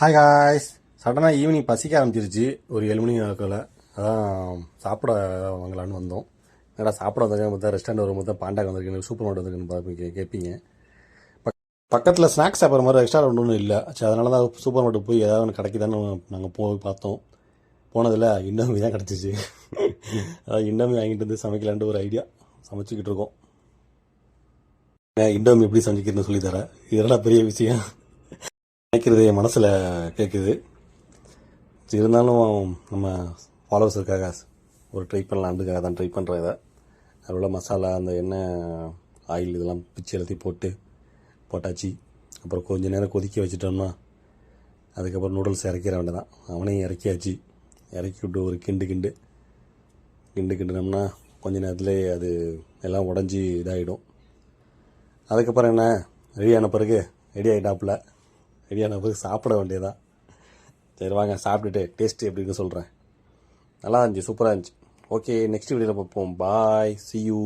Hi guys சடனாக evening பசிக்க ஆரம்பிச்சிருச்சு ஒரு ஏழு மணி ஆக்கல அதான் சாப்பிட வாங்கலான்னு வந்தோம் ஏன்னா சாப்பிட வந்திருக்கேன் பார்த்தா ரெஸ்டாரண்ட் வரும்போது தான் பாண்டாக வந்திருக்கேன் சூப்பர் மார்க்கெட் வந்திருக்குன்னு கேட்பீங்க பக்கத்தில் ஸ்நாக்ஸ் சாப்பிட்ற மாதிரி ரெஸ்டாரண்ட் ஒன்றும் இல்லை சரி அதனால தான் சூப்பர் மார்க்கெட் போய் ஏதாவது ஒன்று கிடைக்குதான்னு நாங்கள் போய் பார்த்தோம் போனதில் இன்னமே தான் கிடச்சிச்சு அதான் இன்னமே வாங்கிட்டு வந்து சமைக்கலான்ட்டு ஒரு ஐடியா சமைச்சிக்கிட்டு இருக்கோம் இண்டோமி எப்படி சமைக்கிறதுன்னு சொல்லித்தரேன் இதெல்லாம் பெரிய விஷயம் நினைக்கிறது என் மனசில் கேட்குது இருந்தாலும் நம்ம ஃபாலோவர்ஸுக்காக ஒரு ட்ரை பண்ணலான்றதுக்காக தான் ட்ரை பண்ணுறேன் இதை. அதில் உள்ள மசாலா அந்த எண்ணெய் ஆயில் இதெல்லாம் பிச்சு எல்லாத்தையும் போட்டு போட்டாச்சு. அப்புறம் கொஞ்ச நேரம் கொதிக்க வச்சுட்டோம்னா அதுக்கப்புறம் நூடுல்ஸ் இறக்கிற வேண்டியதான் அவனையும் இறக்கியாச்சு. இறக்கி விட்டு ஒரு கிண்டு கிண்டு. கிண்டு கிண்டுனோம்னா கொஞ்ச நேரத்துலேயே அது எல்லாம் உடஞ்சி இதாகிடும் அதுக்கப்புறம் என்ன? ரெடி ஆன பிறகு ரெடி ஆகிட்டாப்புல ரெடி ஆன பிறகு சாப்பிட வேண்டியதான் சரி வாங்க சாப்பிட்டுட்டு டேஸ்ட்டு எப்படி இருக்குன்னு சொல்கிறேன் நல்லா இருந்துச்சு சூப்பராக இருந்துச்சு. ஓகே நெக்ஸ்ட் வீடியோவில் பார்ப்போம். பாய் சி யூ